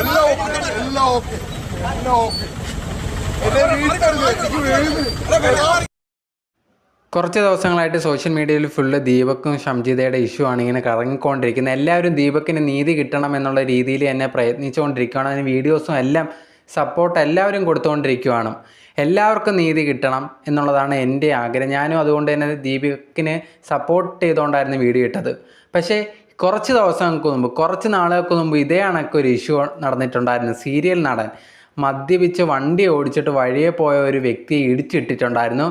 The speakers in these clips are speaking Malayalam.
എല്ലാം ഓക്കെ എല്ലാം ഓക്കെ എല്ലാം ഓക്കെ. എന്നെ വീഴ്ത്തരുത് എനിക്ക് വീഴുന്നു കുറച്ച് ദിവസങ്ങളായിട്ട് സോഷ്യൽ മീഡിയയിൽ ഫുള്ള് ദീപക്കും ഷംജിതയുടെ ഇഷ്യൂ ആണ് ഇങ്ങനെ കറങ്ങിക്കൊണ്ടിരിക്കുന്നത്. എല്ലാവരും ദീപക്കിന് നീതി കിട്ടണം എന്നുള്ള രീതിയിൽ തന്നെ പ്രയത്നിച്ചുകൊണ്ടിരിക്കുകയാണ്. അതിന് വീഡിയോസും എല്ലാം സപ്പോർട്ട് എല്ലാവരും കൊടുത്തുകൊണ്ടിരിക്കുകയാണ്. എല്ലാവർക്കും നീതി കിട്ടണം എന്നുള്ളതാണ് എന്റെ ആഗ്രഹം. ഞാനും അതുകൊണ്ട് തന്നെ ദീപക്കിന് സപ്പോർട്ട് ചെയ്തുകൊണ്ടായിരുന്നു വീഡിയോ ഇട്ടത്. പക്ഷേ കുറച്ച് ദിവസങ്ങൾക്ക് മുമ്പ് കുറച്ച് നാളുകൾക്ക് മുമ്പ് ഇതേ കണക്ക് ഒരു ഇഷ്യൂ നടന്നിട്ടുണ്ടായിരുന്നു. സീരിയൽ നടൻ മദ്യപിച്ച് വണ്ടി ഓടിച്ചിട്ട് വഴിയെ പോയ ഒരു വ്യക്തിയെ ഇടിച്ചിട്ടിട്ടുണ്ടായിരുന്നു.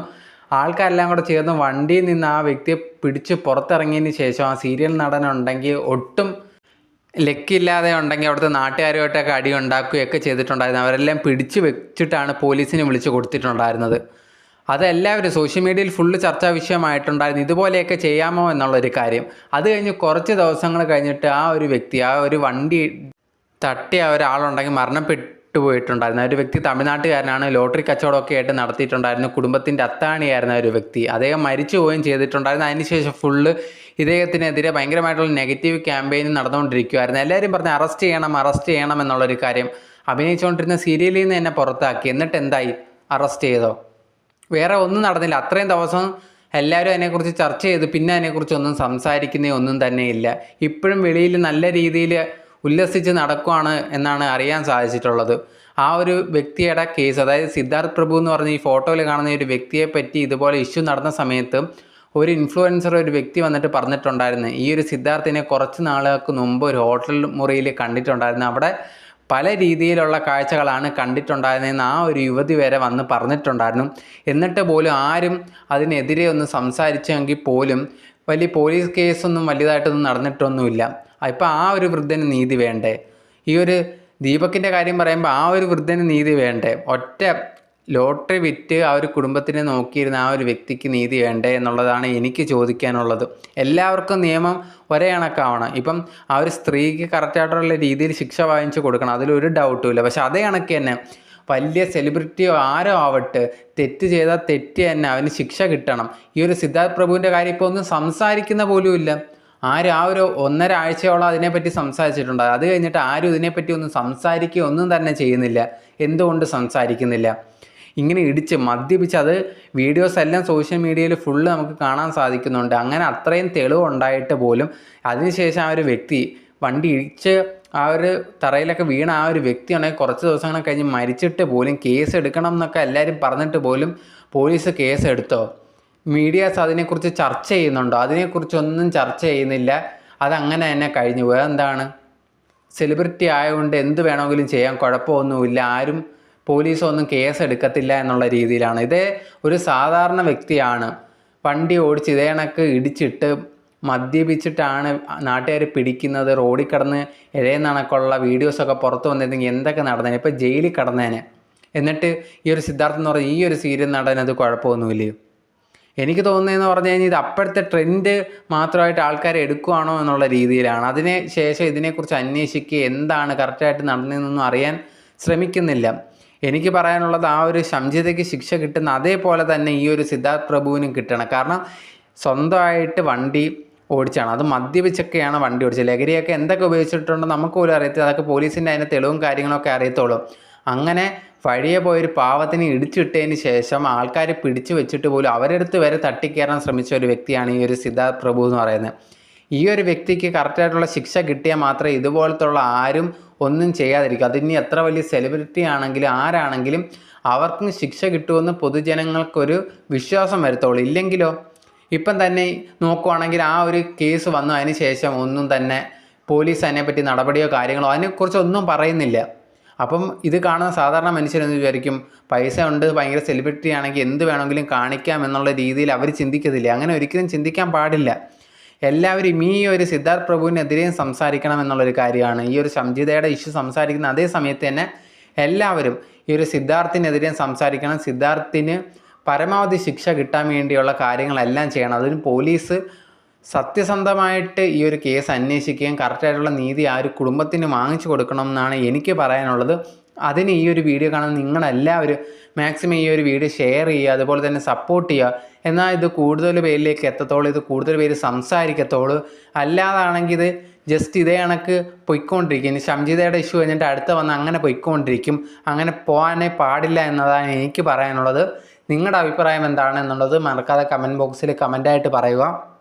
ആൾക്കാരെല്ലാം കൂടെ ചേർന്ന് വണ്ടിയിൽ നിന്ന് ആ വ്യക്തിയെ പിടിച്ച് പുറത്തിറങ്ങിയതിന് ശേഷം ആ സീരിയൽ നടൻ ഉണ്ടെങ്കിൽ ഒട്ടും ലക്കില്ലാതെ ഉണ്ടെങ്കിൽ അവിടുത്തെ നാട്ടുകാരുമായിട്ടൊക്കെ അടി ഉണ്ടാക്കുകയൊക്കെ ചെയ്തിട്ടുണ്ടായിരുന്നു. അവരെല്ലാം പിടിച്ചു വെച്ചിട്ടാണ് പോലീസിനെ വിളിച്ച് കൊടുത്തിട്ടുണ്ടായിരുന്നത്. അതെല്ലാവരും സോഷ്യൽ മീഡിയയിൽ ഫുള്ള് ചർച്ചാ വിഷയമായിട്ടുണ്ടായിരുന്നു. ഇതുപോലെയൊക്കെ ചെയ്യാമോ എന്നുള്ളൊരു കാര്യം. അത് കഴിഞ്ഞ് കുറച്ച് ദിവസങ്ങൾ കഴിഞ്ഞിട്ട് ആ ഒരു വ്യക്തി ആ ഒരു വണ്ടി തട്ടിയ ഒരാളുണ്ടെങ്കിൽ മരണപ്പെട്ടു പോയിട്ടുണ്ടായിരുന്നു. ഒരു വ്യക്തി തമിഴ്നാട്ടുകാരനാണ്. ലോട്ടറി കച്ചവടമൊക്കെ ആയിട്ട് നടത്തിയിട്ടുണ്ടായിരുന്നു. കുടുംബത്തിന്റെ അത്താണിയായിരുന്ന ഒരു വ്യക്തി. അദ്ദേഹം മരിച്ചു പോവുകയും ചെയ്തിട്ടുണ്ടായിരുന്നു. അതിനുശേഷം ഫുള്ള് ഇദ്ദേഹത്തിനെതിരെ ഭയങ്കരമായിട്ടുള്ള നെഗറ്റീവ് ക്യാമ്പയിൻ നടന്നുകൊണ്ടിരിക്കുമായിരുന്നു എല്ലാവരും പറഞ്ഞ് അറസ്റ്റ് ചെയ്യണം അറസ്റ്റ് ചെയ്യണം എന്നുള്ളൊരു കാര്യം അഭിനയിച്ചുകൊണ്ടിരുന്ന സീരിയലിൽ നിന്ന് എന്നെ പുറത്താക്കി. എന്നിട്ട് എന്തായി? അറസ്റ്റ് ചെയ്തോ? വേറെ ഒന്നും നടന്നില്ല. അത്രയും ദിവസം എല്ലാവരും അതിനെക്കുറിച്ച് ചർച്ച ചെയ്ത്. പിന്നെ അതിനെക്കുറിച്ച് ഒന്നും സംസാരിക്കുന്നേ ഒന്നും തന്നെ ഇല്ല. ഇപ്പോഴും വെളിയിൽ നല്ല രീതിയിൽ ഉല്ലസിച്ച് നടക്കുവാണ് എന്നാണ് അറിയാൻ സാധിച്ചിട്ടുള്ളത്. ആ ഒരു വ്യക്തിയുടെ കേസ് അതായത് സിദ്ധാർത്ഥ് പ്രഭു എന്ന് പറഞ്ഞ ഈ ഫോട്ടോയിൽ കാണുന്ന ഒരു വ്യക്തിയെ പറ്റി ഇതുപോലെ ഇഷ്യൂ നടന്ന സമയത്ത് ഒരു ഇൻഫ്ലുവൻസർ ഒരു വ്യക്തി വന്നിട്ട് പറഞ്ഞിട്ടുണ്ടായിരുന്നു. ഈ ഒരു സിദ്ധാർത്ഥിനെ കുറച്ച് നാളുകൾക്ക് മുമ്പ് ഒരു ഹോട്ടൽ മുറിയിൽ കണ്ടിട്ടുണ്ടായിരുന്നു. അവിടെ പല രീതിയിലുള്ള കാഴ്ചകളാണ് കണ്ടിട്ടുണ്ടായിരുന്നതെന്ന് ആ ഒരു യുവതി വരെ വന്ന് പറഞ്ഞിട്ടുണ്ടായിരുന്നു. എന്നിട്ട് പോലും ആരും അതിനെതിരെ ഒന്ന് സംസാരിച്ചെങ്കിൽ പോലും വലിയ പോലീസ് കേസൊന്നും വലുതായിട്ടൊന്നും നടന്നിട്ടൊന്നുമില്ല. ഇപ്പോൾ ആ ഒരു വൃദ്ധന് നീതി വേണ്ടേ? ഈ ഒരു ദീപക്കിന്റെ കാര്യം പറയുമ്പോൾ ആ ഒരു വൃദ്ധന് നീതി വേണ്ടേ? ഒറ്റ ലോട്ടറി വിറ്റ് ആ ഒരു കുടുംബത്തിനെ നോക്കിയിരുന്ന ആ ഒരു വ്യക്തിക്ക് നീതി വേണ്ടേ എന്നുള്ളതാണ് എനിക്ക് ചോദിക്കാനുള്ളത്. എല്ലാവർക്കും നിയമം ഒരേ കണക്കാവണം. ഇപ്പം ആ ഒരു സ്ത്രീക്ക് കറക്റ്റായിട്ടുള്ള രീതിയിൽ ശിക്ഷ വാങ്ങിച്ചു കൊടുക്കണം. അതിലൊരു ഡൗട്ടും ഇല്ല. പക്ഷെ അതേ കണക്ക് തന്നെ. വലിയ സെലിബ്രിറ്റിയോ ആരോ ആവട്ടെ തെറ്റ് ചെയ്താൽ തെറ്റ് തന്നെ അവന് ശിക്ഷ കിട്ടണം. ഈ ഒരു സിദ്ധാർത്ഥ് പ്രഭുവിന്റെ കാര്യം ഇപ്പോൾ ഒന്നും സംസാരിക്കുന്ന പോലുമില്ല ആരും ആ ഒരു ഒന്നര ആഴ്ചയോളം അതിനെപ്പറ്റി സംസാരിച്ചിട്ടുണ്ട്. അത് കഴിഞ്ഞിട്ട് ആരും ഇതിനെപ്പറ്റി ഒന്നും സംസാരിക്കുകയോ ഒന്നും തന്നെ ചെയ്യുന്നില്ല. എന്തുകൊണ്ട് സംസാരിക്കുന്നില്ല? ഇങ്ങനെ ഇടിച്ച് മദ്യപിച്ച് അത് വീഡിയോസ് എല്ലാം സോഷ്യൽ മീഡിയയിൽ ഫുള്ള് നമുക്ക് കാണാൻ സാധിക്കുന്നുണ്ട്. അങ്ങനെ അത്രയും തെളിവുണ്ടായിട്ട് പോലും അതിനുശേഷം ആ ഒരു വ്യക്തി വണ്ടി ഇടിച്ച് ആ ഒരു തറയിലൊക്കെ വീണ ആ ഒരു വ്യക്തിയാണെങ്കിൽ കുറച്ച് ദിവസങ്ങൾ കഴിഞ്ഞ് മരിച്ചിട്ട് പോലും കേസ് എടുക്കണം എന്നൊക്കെ എല്ലാവരും പറഞ്ഞിട്ട് പോലും പോലീസ് കേസ് എടുത്തോ? മീഡിയാസ് അതിനെക്കുറിച്ച് ചർച്ച ചെയ്യുന്നുണ്ടോ? അതിനെക്കുറിച്ചൊന്നും ചർച്ച ചെയ്യുന്നില്ല. അതങ്ങനെ തന്നെ കഴിഞ്ഞു. വേറെന്താണ്? എന്താണ് സെലിബ്രിറ്റി ആയതുകൊണ്ട് എന്ത് വേണമെങ്കിലും ചെയ്യാം. കുഴപ്പമൊന്നുമില്ല. ആരും പോലീസ് ഒന്നും കേസ് എടുക്കത്തില്ല എന്നുള്ള രീതിയിലാണ്. ഇതേ ഒരു സാധാരണ വ്യക്തിയാണ്. വണ്ടി ഓടിച്ച് ഇതേ കണക്ക് ഇടിച്ചിട്ട് മദ്യപിച്ചിട്ടാണ് നാട്ടുകാർ പിടിക്കുന്നത്. റോഡിൽ കിടന്ന് ഇഴയ കണക്കുള്ള വീഡിയോസൊക്കെ പുറത്ത് വന്നിരുന്നെങ്കിൽ എന്തൊക്കെ നടന്നേനെ? ഇപ്പോൾ ജയിലിൽ കിടന്നേനെ. എന്നിട്ട് ഈ ഒരു സിദ്ധാർത്ഥം എന്ന് പറഞ്ഞ ഈ ഒരു സീരിയൽ നടനത് കുഴപ്പമൊന്നുമില്ലേ? എനിക്ക് തോന്നുന്നതെന്ന് പറഞ്ഞു കഴിഞ്ഞാൽ ഇത് അപ്പോഴത്തെ ട്രെൻഡ് മാത്രമായിട്ട് ആൾക്കാർ എടുക്കുകയാണോ എന്നുള്ള രീതിയിലാണ്. അതിന് ശേഷം ഇതിനെക്കുറിച്ച് അന്വേഷിക്കുക എന്താണ് കറക്റ്റായിട്ട് നടന്നതെന്നൊന്നും അറിയാൻ ശ്രമിക്കുന്നില്ല. എനിക്ക് പറയാനുള്ളത് ആ ഒരു സംജിതയ്ക്ക് ശിക്ഷ കിട്ടുന്ന അതേപോലെ തന്നെ ഈ ഒരു സിദ്ധാർത്ഥ് പ്രഭുവിനും കിട്ടണം. കാരണം സ്വന്തമായിട്ട് വണ്ടി ഓടിച്ചാണ്. അത് മദ്യപിച്ചൊക്കെയാണ് വണ്ടി ഓടിച്ചത്. ലഹരിയൊക്കെ എന്തൊക്കെ ഉപയോഗിച്ചിട്ടുണ്ടോ നമുക്ക് പോലും അറിയത്തില്ല. അതൊക്കെ പോലീസിന്റെ അതിന്റെ തെളിവും കാര്യങ്ങളൊക്കെ അറിയത്തുള്ളൂ. അങ്ങനെ വഴിയെ പോയൊരു പാവത്തിന് ഇടിച്ചിട്ടതിന് ശേഷം ആൾക്കാർ പിടിച്ചു വെച്ചിട്ട് പോലും അവരെടുത്ത് വരെ തട്ടിക്കയറാൻ ശ്രമിച്ച ഒരു വ്യക്തിയാണ് ഈ ഒരു സിദ്ധാർത്ഥ് പ്രഭു എന്ന് പറയുന്നത്. ഈ ഒരു വ്യക്തിക്ക് കറക്റ്റായിട്ടുള്ള ശിക്ഷ കിട്ടിയാൽ മാത്രമേ ഇതുപോലത്തുള്ള ആരും ഒന്നും ചെയ്യാതിരിക്കും. അതിനി എത്ര വലിയ സെലിബ്രിറ്റി ആണെങ്കിലും ആരാണെങ്കിലും അവർക്കും ശിക്ഷ കിട്ടുമെന്ന് പൊതുജനങ്ങൾക്കൊരു വിശ്വാസം വരുത്തുള്ളൂ. ഇല്ലെങ്കിലോ? ഇപ്പം തന്നെ നോക്കുവാണെങ്കിൽ ആ ഒരു കേസ് വന്നു. അതിന് ശേഷം ഒന്നും തന്നെ പോലീസ് അതിനെപ്പറ്റി നടപടിയോ കാര്യങ്ങളോ അതിനെക്കുറിച്ച് ഒന്നും പറയുന്നില്ല. അപ്പം ഇത് കാണുന്ന സാധാരണ മനുഷ്യരെന്ന് വിചാരിക്കും? പൈസ ഉണ്ട് ഭയങ്കര സെലിബ്രിറ്റി ആണെങ്കിൽ എന്ത് വേണമെങ്കിലും കാണിക്കാം എന്നുള്ള രീതിയിൽ അവർ ചിന്തിക്കത്തില്ല. അങ്ങനെ ഒരിക്കലും ചിന്തിക്കാൻ പാടില്ല. എല്ലാവരും ഈ ഒരു സിദ്ധാർത്ഥ് പ്രഭുവിനെതിരെയും സംസാരിക്കണം എന്നുള്ളൊരു കാര്യമാണ്. ഈ ഒരു സംജിതയുടെ ഇഷ്യൂ സംസാരിക്കുന്ന അതേ സമയത്ത് തന്നെ എല്ലാവരും ഈ ഒരു സിദ്ധാർത്ഥിനെതിരെയും സംസാരിക്കണം. സിദ്ധാർത്ഥിന് പരമാവധി ശിക്ഷ കിട്ടാൻ വേണ്ടിയുള്ള കാര്യങ്ങളെല്ലാം ചെയ്യണം. അതിന് പോലീസ് സത്യസന്ധമായിട്ട് ഈ ഒരു കേസ് അന്വേഷിക്കുകയും കറക്റ്റായിട്ടുള്ള നീതി ആ ഒരു കുടുംബത്തിന് വാങ്ങിച്ചു കൊടുക്കണം എന്നാണ് എനിക്ക് പറയാനുള്ളത്. അതിന് ഈ ഒരു വീഡിയോ കാണുന്ന നിങ്ങളെല്ലാവരും മാക്സിമം ഈ ഒരു വീഡിയോ ഷെയർ ചെയ്യുക അതുപോലെ തന്നെ സപ്പോർട്ട് ചെയ്യുക. എന്നാൽ ഇത് കൂടുതൽ പേരിലേക്ക് എത്തത്തോളൂ ഇത് കൂടുതൽ പേര് സംസാരിക്കത്തോളൂ. അല്ലാതാണെങ്കിൽ ഇത് ജസ്റ്റ് ഇതേ കണക്ക് പൊയ്ക്കൊണ്ടിരിക്കും. ഇനി ഷംജിതയുടെ ഇഷ്യൂ കഴിഞ്ഞിട്ട് അടുത്ത വന്ന് അങ്ങനെ പൊയ്ക്കൊണ്ടിരിക്കും. അങ്ങനെ പോകാനേ പാടില്ല എന്നതാണ് എനിക്ക് പറയാനുള്ളത്. നിങ്ങളുടെ അഭിപ്രായം എന്താണ് എന്നുള്ളത് മറക്കാതെ കമന്റ് ബോക്സിൽ കമന്റായിട്ട് പറയുക.